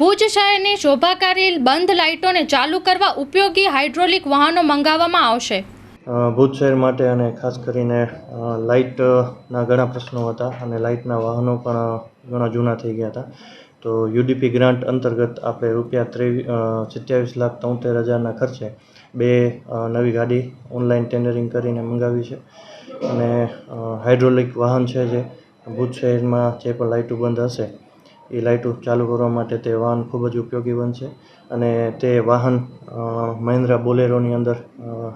ભુજ શહેરની શોભાકારી બંધ લાઇટોને ચાલુ કરવા ઉપયોગી હાઇડ્રોલિક વાહનો મંગાવવામાં આવશે. ભુજ શહેર માટે અને ખાસ કરીને લાઇટના ઘણા પ્રશ્નો હતા અને લાઇટના વાહનો પણ ઘણા જૂના થઈ ગયા હતા. તો યુડીપી ગ્રાન્ટ અંતર્ગત આપણે રૂપિયા ત્રેવીસ સત્યાવીસ લાખ તોતેર હજારના ખર્ચે બે નવી ગાડી ઓનલાઈન ટેન્ડરિંગ કરીને મંગાવી છે. અને હાઇડ્રોલિક વાહન છે જે, ભુજ શહેરમાં જે પણ લાઇટો બંધ હશે એ લાઇટો ચાલુ કરવા માટે તે વાહન ખૂબ જ ઉપયોગી બનશે. અને તે વાહન મહિન્દ્રા બોલેરોની અંદર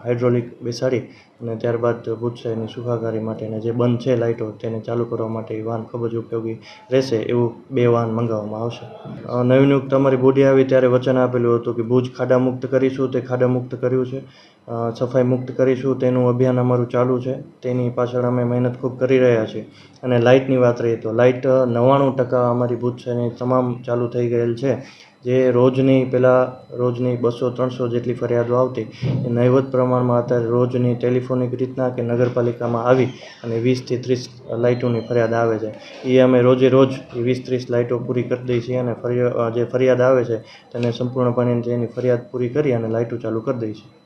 હાઇડ્રોલિક બેસાડી અને ત્યારબાદ ભુજ એની સુખાકારી માટેને જે બંધ છે લાઇટો તેને ચાલુ કરવા માટે એ વાહન ખૂબ જ ઉપયોગી રહેશે એવું બે વાહન મંગાવવામાં આવશે. અ, નવનિયુક્ત અમારી બોડી આવી ત્યારે વચન આપેલું હતું કે ભુજ ખાડા મુક્ત કરીશું તે ખાડા મુક્ત કર્યું છે. સફાઈ મુક્ત કરીશું તેનું અભિયાન અમારું ચાલુ છે. તેની પાછળ અમે મહેનત ખૂબ કરી રહ્યા છીએ. અને લાઇટની વાત રહીએ તો લાઇટ નવ્વાણું ટકા અમારી ભુજ શહેરની તમામ ચાલુ થઈ ગયેલ છે. જે રોજની પહેલાં રોજની બસો ત્રણસો જેટલી ફરિયાદો આવતી, એ નહિવત પ્રમાણમાં અત્યારે રોજની ટેલિફોનિક રીતના કે નગરપાલિકામાં આવી અને વીસથી ત્રીસ લાઇટોની ફરિયાદ આવે છે. એ અમે રોજે રોજ વીસ ત્રીસ લાઇટો પૂરી કરી દઈએ છીએ અને ફરિયા, જે ફરિયાદ આવે છે, તેને સંપૂર્ણપણે તેની ફરિયાદ પૂરી કરી અને લાઇટો ચાલુ કરી દઈએ છીએ.